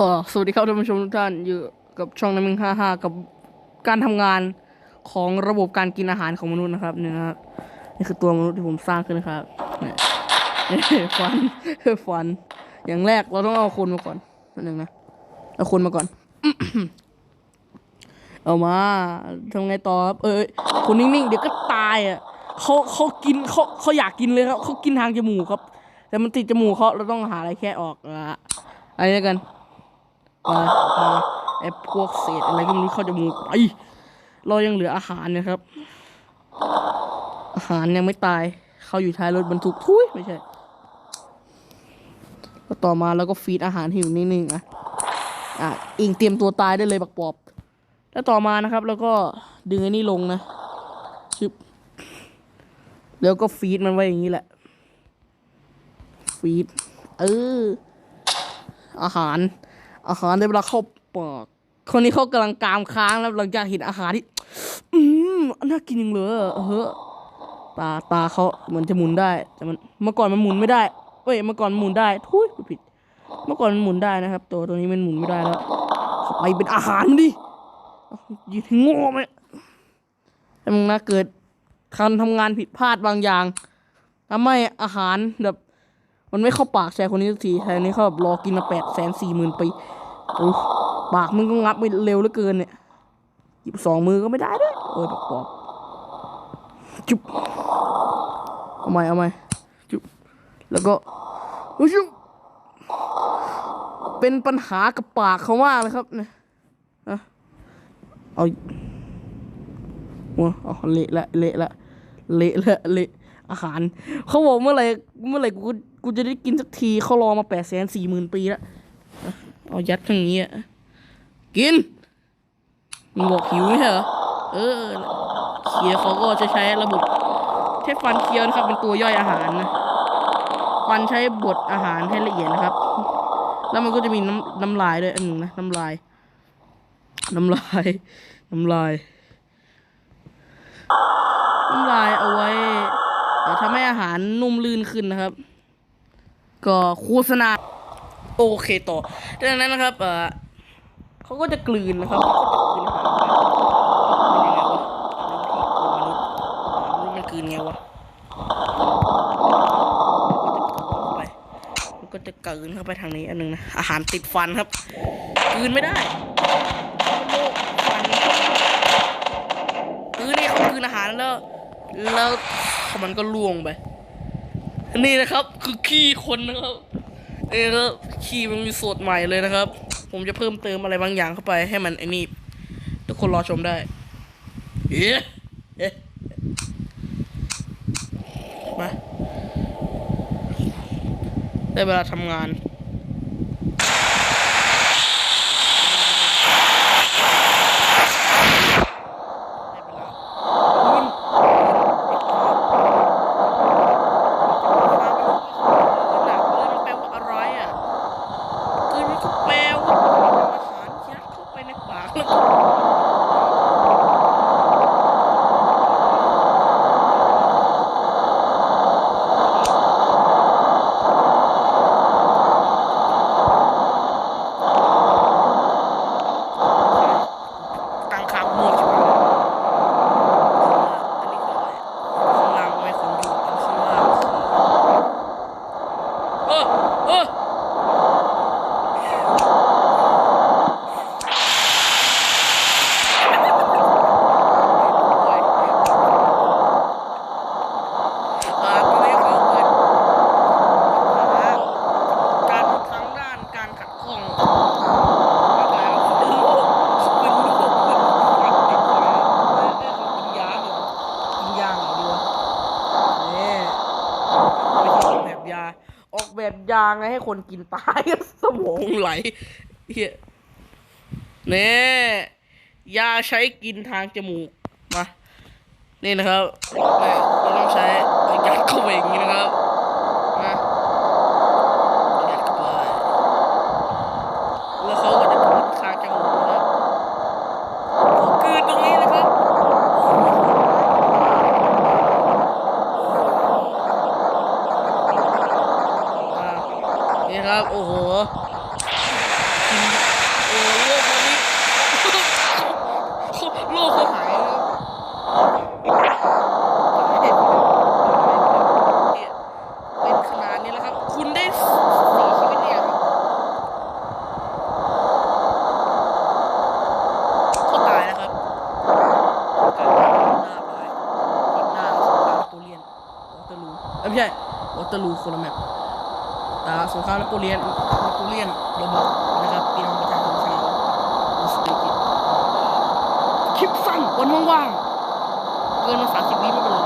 เออสวัสดีครับท่านผู้ชมทุกท่านอยู่กับช่องน้ำมึงห้าห้ากับการทำงานของระบบการกินอาหารของมนุษย์นะครับเนี่ยนะนี่คือตัวมนุษย์ที่ผมสร้างขึ้นนะครับเนี่ยฟันฟัน อย่างแรกเราต้องเอาคนมาก่อนนิดนึงนะเอาคนมาก่อน เอามาทำไงต่อครับเอ้ยคนนิ่งๆเดี๋ยวก็ตายอะเขาเขากินเขาเขาอยากกินเลยครับเขากินทางจมูกครับ แต่มันติดจมูกเขาเราต้องหาอะไรแค่ออกอะอะไร แล้วกันมาไอ้พวกเศษอะไรก็ไม่รู้เข้าจมูกไปเรายังเหลืออาหารนะครับ อาหารยังไม่ตาย เขาอยู่ท้ายรถบรรทุกทุยไม่ใช่แล้วต่อมาเราก็ฟีดอาหารให้อยู่นิ่งๆอะอะอิงเตรียมตัวตายได้เลยบักปอบ แล้วต่อมานะครับ แล้วก็ดึงไอ้นี่ลงนะชึบแล้วก็ฟีดมันไว้อย่างนี้แหละ ฟีดเอออาหาร อาหารได้เวลาเข้าปากคนนี้เขากำลังกามค้างแล้วหลังจากเห็นอาหารที่ อืมน่ากินจริงเลยอเออตาตาเขาเหมือนจะหมุนได้ แต่มันเมื่อก่อนมันหมุนไม่ได้เว้ยเมื่อก่อนหมุนได้ทุยผิด เมื่อก่อนมันหมุนได้นะครับ ตัวตัวนี้มันหมุนไม่ได้แล้วไปเป็นอาหารดิยืนโง่ไหมแต่มึงนะเกิดการทำงานผิดพลาดบางอย่างทำให้อาหารแบบ มันไม่เข้าปากชายคนนี้สักทีชายคนนี้เขาแบบรอกินมาแปดแสนสี่หมื่นปี ปากมึงก็งับไปเร็วเหลือเกินเนี่ยหยิบสองมือก็ไม่ได้ด้วยเออปอกปอกจุ๊บเอาใหม่เอาใหม่จุ๊บแล้วก็อุ๊ยจุ๊บเป็นปัญหากับปากเขามากเลยครับเนี่ยเอาโอ้เอาเละละเละละเละละเละอาหาร เขาบอกเมื่อไหร่เมื่อไหร่กูกูจะได้กินสักทีเขารอมาแปดแสนสี่หมื่นปีแล้ว เอายัดทางนี้อะกินมึงบอกหิวไม่ใช่เหรอเออเคียเขาก็จะใช้ระบบใช้ฟันเคียวนะครับ เป็นตัวย่อยอาหารนะฟันใช้บดอาหารให้ละเอียดนะครับ แล้วมันก็จะมีน้ำน้ำลายด้วยอันหนึ่งนะน้ำลาย น้ำลาย น้ำลาย น้ำลายเอาไว้ทำให้อาหารนุ่มลื่นขึ้นนะครับ ก็โฆษณา โอเคต่อดังนั้นนะครับเออเขาก็จะกลืนนะครับเขาก็จะกลืนอาหารไปกลืนยังไงวะมันก็จะกลืนเข้าไปทางนี้อันหนึงนะอาหารติดฟันครับกลืนไม่ได้คือนี่เขาคืนอาหารแล้ว แล้วมันก็ล่วงไป นี่นะครับ คือขี้คนนะครับ เออแล้วขี้มันมีสูตรใหม่เลยนะครับ ผมจะเพิ่มเติมอะไรบางอย่างเข้าไปให้มันไอ้นี่ทุกคนรอชมได้ เอ๊ะเอ๊ะมา ได้เวลาทำงาน ได้เวลาคุณหนักเลยมันแปลว่าอะไรอะคือมันก็แปลว่าอาหารยัดเข้าไปในปากแล้วก็กลางขาหมวกใช่ไหม อันนี้คืออะไรข้างล่างไม่คนอยู่อันข้างล่างคือเออเอออ่าตอนนี้เขาเกิดปัญหาการทางด้านการขัดข้องร่างกายเขาเป็นโรคเขาเป็นโรคเป็นความติดฟันเอ้ยเอ้ยเขากินยาเหรอ กินยางเหรอดีวะนี่ไม่ใช่ออกแบบ ยา ออกแบบยาไงให้คนกินตายสมองไหลเฮียนี่ยาใช้กินทางจมูกมานี่นะครับนี่เราต้องใช้ยัดเข้าไปอย่างนี้นะครับมายัดเข้าไปแล้วเขาก็ นะครับ โอ้โหโอ้โลกวันี้โลกเขาหายแล้วเป็นขนาดนี้แล้วครับ คุณได้สียชีวิตเนี่ยครตายแล้ครับการหน้าไปหน้าสงครามโคเรียนวอเตอร์ลูไม่ใช่วอเตอร์ลูคนละแมป สงครามนโปเลียนนโปเลียนระเบิดนะครับพี่น้องประชาชนชาวอุซเบกิสคลิปสั้นวันว่างๆเกินมาสามสิบวิไม่เป็นไร